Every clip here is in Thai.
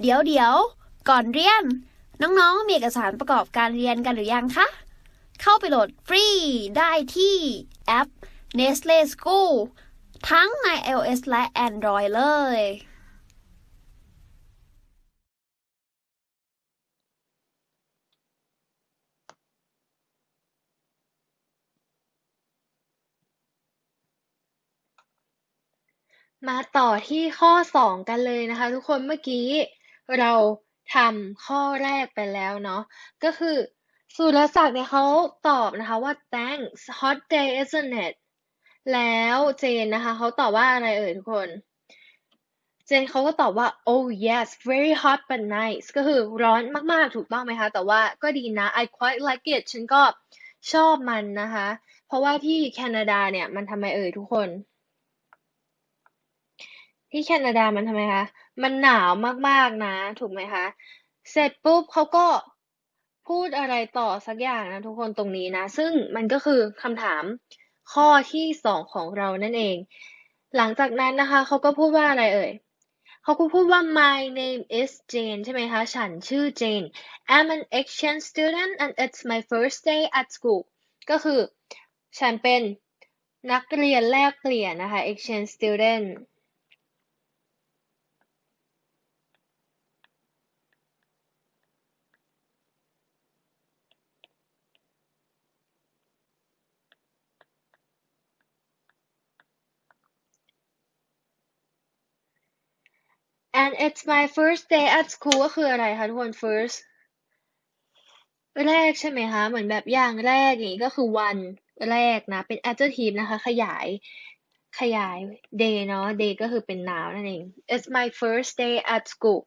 เดี๋ยวเดี๋ยวก่อนเรียน น้องๆ มีเอกสารประกอบการเรียนกันหรือยังคะ เข้าไปโหลดฟรีได้ที่แอป Nestle School ทั้งใน iOS และ Android เลย มาต่อที่ข้อสองกันเลยนะคะ ทุกคนเมื่อกี้ เราทำข้อแรกไปแล้วเนาะก็คือสุรศักดิ์เนี่ยเขาตอบนะคะว่า thanks hot day isn't it แล้วเจนนะคะเขาตอบว่าอะไรเอ่ยทุกคน เจนเขาก็ตอบว่า oh yes very hot but nice ก็คือร้อนมากๆถูกต้องไหมคะ แต่ว่าก็ดีนะ I quite like it ฉันก็ชอบมันนะคะ เพราะว่าที่แคนาดาเนี่ยมันทำไมเอ่ยทุกคน ที่แคนาดามันทำไมคะ มันหนาวมากๆนะ ถูกไหมคะ เสร็จปุ๊บเขาก็พูดอะไรต่อสักอย่างนะทุกคนตรงนี้นะ ซึ่งมันก็คือคำถามข้อที่สองของเรานั่นเอง หลังจากนั้นนะคะเขาก็พูดว่าอะไรเอ่ยเขาก็พูดว่า my name is Jane ใช่ไหมคะ ฉันชื่อ Jane I'm an exchange student and it's my first day at school ก็คือ ฉันเป็นนักเรียนแลกเปลี่ยนนะคะ exchange student and it's my first day at school ก็คืออะไรคะทุกคน first แรกใช่ไหมคะ เหมือนแบบอย่างแรกอย่างนี้ก็คือวันแรกนะ เป็น adjective นะคะ ขยายขยาย day เนาะ day ก็คือเป็น noun นั่นเอง it's my first day at school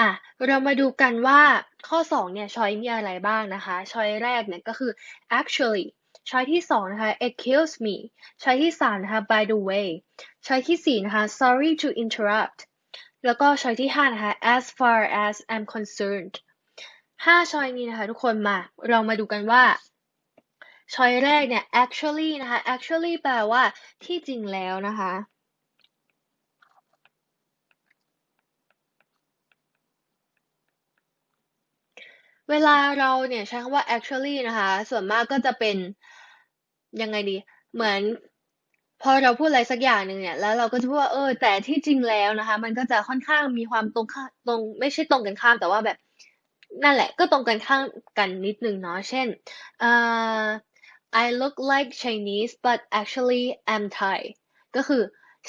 อะ เรามาดูกันว่าข้อสองเนี่ยช้อยมีอะไรบ้างนะคะช้อยแรกเนี่ยก็คือ actually ช้อยที่สองนะคะ excuse me ช้อยที่สามนะคะ by the way ช้อยที่สี่นะคะ sorry to interrupt แล้วก็ช้อยที่ห้านะคะ as far as I'm concerned ห้าช้อยนี้นะคะ ทุกคนมา เรามาดูกันว่าช้อยแรกเนี่ย actually นะคะ actually แปลว่าที่จริงแล้วนะคะ เวลาเราเนี่ยใช้คำว่า actually นะคะ ส่วนมากก็จะเป็นยังไงดี เหมือน พอเราพูดอะไรสักอย่างหนึ่งเนี่ย แล้วเราก็จะพูดว่าเออ แต่ที่จริงแล้วนะคะ มันก็จะค่อนข้างมีความตรงข้ามตรงไม่ใช่ตรงกันข้ามแต่ว่าแบบ นั่นแหละ ก็ตรงกันข้ามกันนิดนึงเนาะเช่นเอ่อ I look like Chinese but actually I'm Thai ก็คือ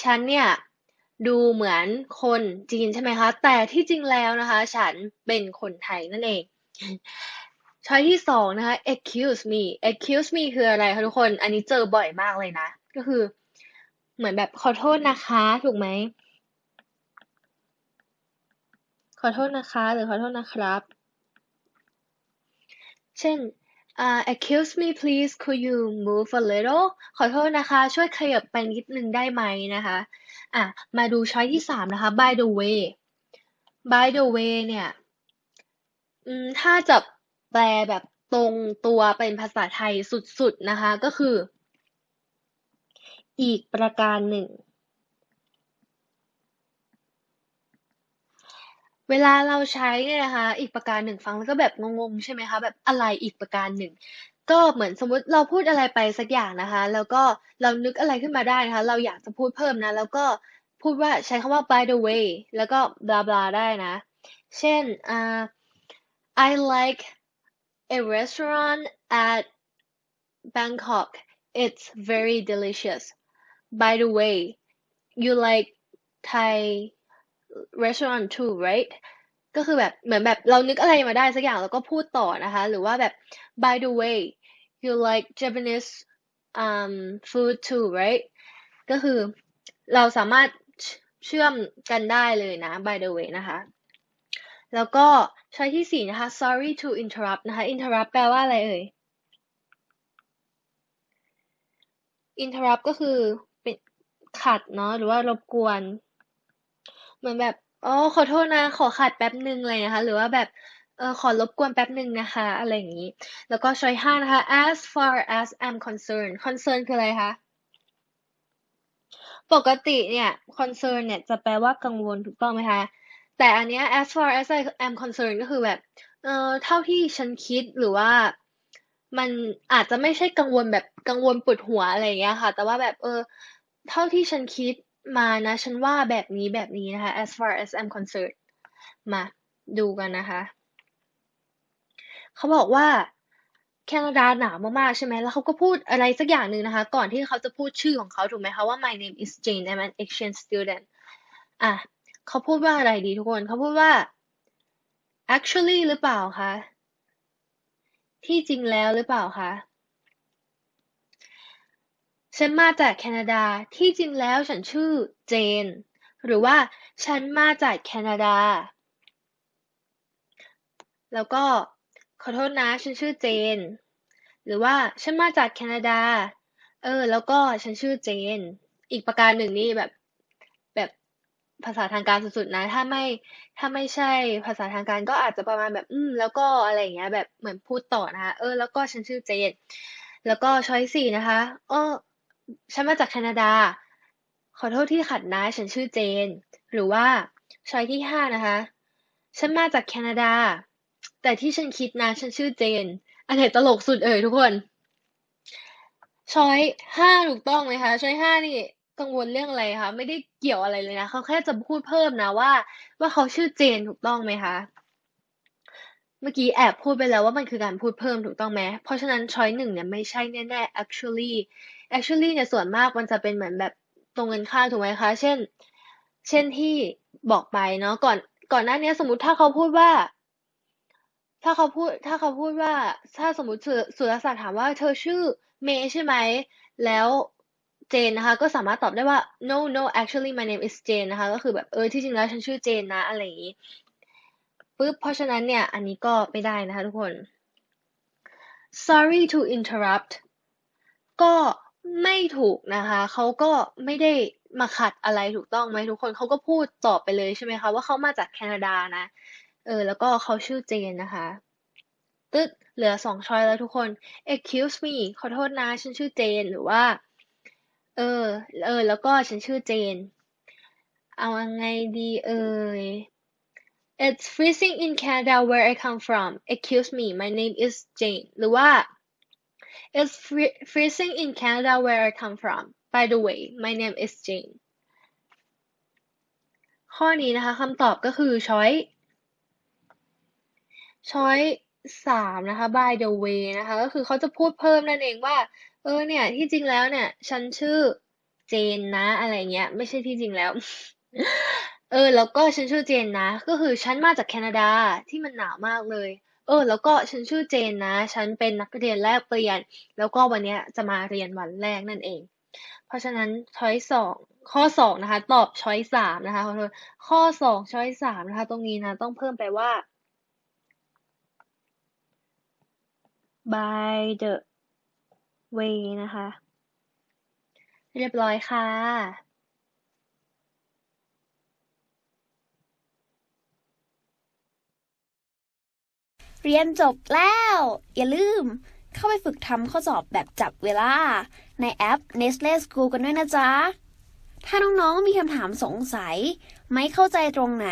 ฉันเนี่ยดูเหมือนคนจีนใช่ไหมคะ แต่ที่จริงแล้วนะคะ ฉันเป็นคนไทยนั่นเองช้อยที่สองนะคะ excuse me excuse me คืออะไรคะทุกคน อันนี้เจอบ่อยมากเลยนะ ก็คือ เหมือนแบบขอโทษนะคะ ถูกไหม ขอโทษนะคะ หรือขอโทษนะครับ เช่น uh, excuse me please could you move a little ขอโทษนะคะ ช่วยขยับไปนิดนึงได้ไหมนะคะ อะ มาดูช้อยที่สามนะคะ by the way by the way เนี่ยถ้าจะแปลแบบตรงตัวเป็นภาษาไทยสุดๆนะคะ ก็คือ อีกประการหนึ่ง เวลาเราใช้เนี่ยนะคะ อีกประการหนึ่งฟังแล้วก็แบบงงๆใช่ไหมคะ แบบอะไรอีกประการหนึ่ง ก็เหมือนสมมติเราพูดอะไรไปสักอย่างนะคะ แล้วก็เรานึกอะไรขึ้นมาได้นะคะ เราอยากจะพูดเพิ่มนะ แล้วก็พูดว่าใช้คำว่า by the way แล้วก็ blah blah ได้นะ เช่นอ่า I like a restaurant at Bangkok it's very delicious by the way you like Thai restaurant too right ก็คือแบบเหมือนแบบเรานึกอะไรมาได้สักอย่างแล้วก็พูดต่อนะคะ หรือว่าแบบ by the way you like Japanese um food too right ก็คือเราสามารถเชื่อมกันได้เลยนะ by the way นะคะ แล้วก็ใช้ที่สี่นะคะ sorry to interrupt นะคะ interrupt แปลว่าอะไรเอ่ย interrupt ก็คือ ขัดเนาะหรือว่ารบกวน เหมือนแบบอ๋อขอโทษนะ ขอขัดแป๊บหนึ่งเลยนะคะ หรือว่าแบบเออขอรบกวนแป๊บหนึ่งนะคะ อะไรอย่างนี้ แล้วก็ช้อยห้านะคะ as far as I'm concerned concern คืออะไรคะปกติเนี่ย concern เนี่ยจะแปลว่ากังวลถูกต้องไหมคะ แต่อันเนี้ย as far as I am concerned ก็คือแบบ เออเท่าที่ฉันคิดหรือว่ามันอาจจะไม่ใช่กังวลแบบกังวลปวดหัวอะไรอย่างเงี้ยค่ะ แต่ว่าแบบเออ เท่าที่ฉันคิดมานะ ฉันว่าแบบนี้แบบนี้นะคะ as far as I'm concerned มาดูกันนะคะ เขาบอกว่าแคนาดาหนาวมากๆใช่ไหม แล้วเขาก็พูดอะไรสักอย่างหนึ่งนะคะ ก่อนที่เขาจะพูดชื่อของเขาถูกไหมคะว่า my name is Jane I'm an exchange student อะเขาพูดว่าอะไรดีทุกคน เขาพูดว่า actually หรือเปล่าคะ ที่จริงแล้วหรือเปล่าคะ ฉันมาจากแคนาดา ที่จริงแล้วฉันชื่อเจน หรือว่าฉันมาจากแคนาดา แล้วก็ขอโทษนะฉันชื่อเจน หรือว่าฉันมาจากแคนาดา เออ แล้วก็ฉันชื่อเจน อีกประการหนึ่งนี่แบบแบบภาษาทางการสุดๆนะ ถ้าไม่ถ้าไม่ใช่ภาษาทางการก็อาจจะประมาณแบบ อืม แล้วก็อะไรอย่างเงี้ย แบบเหมือนพูดต่อนะคะเออ แล้วก็ฉันชื่อเจน แล้วก็ช้อยสี่นะคะ เออ ฉันมาจากแคนาดา ขอโทษที่ขัดนะ ฉันชื่อเจน หรือว่าช้อยที่ห้านะคะ ฉันมาจากแคนาดา แต่ที่ฉันคิดนะ ฉันชื่อเจน อันไหนตลกสุดเอ่ยทุกคนช้อยห้าถูกต้องไหมคะช้อยห้านี่กังวลเรื่องอะไรคะ ไม่ได้เกี่ยวอะไรเลยนะ เขาแค่จะพูดเพิ่มนะว่า ว่าเขาชื่อเจนถูกต้องไหมคะ เมื่อกี้แอบพูดไปแล้วว่ามันคือการพูดเพิ่มถูกต้องไหม เพราะฉะนั้นช้อยหนึ่งเนี่ยไม่ใช่แน่ๆ actually actually เนี่ยส่วนมากมันจะเป็นเหมือนแบบตรงกันข้ามถูกไหมคะ เช่น เช่นที่บอกไปเนาะก่อนก่อนหน้านี้สมมติถ้าเขาพูดว่า ถ้าเขาพูด ถ้าเขาพูดว่า ถ้าสมมติสุรศักดิ์ถามว่าเธอชื่อเมย์ใช่ไหม แล้วเจนนะคะก็สามารถตอบได้ว่า no no actually my name is Jane นะคะก็คือแบบเออที่จริงแล้วฉันชื่อเจนนะอะไรอย่างนี้ปึ๊บเพราะฉะนั้นเนี่ยอันนี้ก็ไม่ได้นะคะทุกคน sorry to interrupt ก็ ไม่ถูกนะคะ เขาก็ไม่ได้มาขัดอะไรถูกต้องไหมทุกคนเขาก็พูดตอบไปเลยใช่ไหมคะ ว่าเขามาจากแคนาดานะ เออ แล้วก็เขาชื่อเจนนะคะ ตึ๊ดเหลือสองช้อยแล้วทุกคน excuse me ขอโทษนะฉันชื่อเจนหรือว่า เออ เออ แล้วก็ฉันชื่อเจน เอาไงดีเอ่ย It's freezing in Canada where I come from. Excuse me, my name is Jane. หรือว่า It's free- freezing in Canada where I come from. By the way, my name is Jane. ข้อนี้นะคะคำตอบก็คือช้อยช้อยสามนะคะ by the way นะคะ ก็คือเขาจะพูดเพิ่มนั่นเองว่า เออเนี่ย ที่จริงแล้วเนี่ย ฉันชื่อเจนนะ อะไรเงี้ย ไม่ใช่ที่จริงแล้ว เออ แล้วก็ฉันชื่อเจนนะ ก็คือฉันมาจากแคนาดาที่มันหนาวมากเลย เออ แล้วก็ฉันชื่อเจนนะ ฉันเป็นนักเรียนแลกเปลี่ยน แล้วก็วันนี้จะมาเรียนวันแรกนั่นเอง เพราะฉะนั้นช้อยสองข้อสองนะคะ ตอบช้อยสามนะคะขอโทษข้อสองช้อยสามนะคะ ตรงนี้นะ ต้องเพิ่มไปว่า by the way นะคะ เรียบร้อยค่ะ เรียนจบแล้ว อย่าลืม เข้าไปฝึกทำข้อสอบแบบจับเวลา ในแอป Nestle School กันด้วยนะจ๊ะ ถ้าน้องๆมีคำถามสงสัย ไม่เข้าใจตรงไหน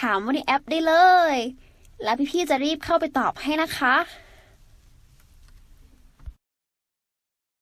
ถามว่าในแอปได้เลย แล้วพี่ๆจะรีบเข้าไปตอบให้นะคะ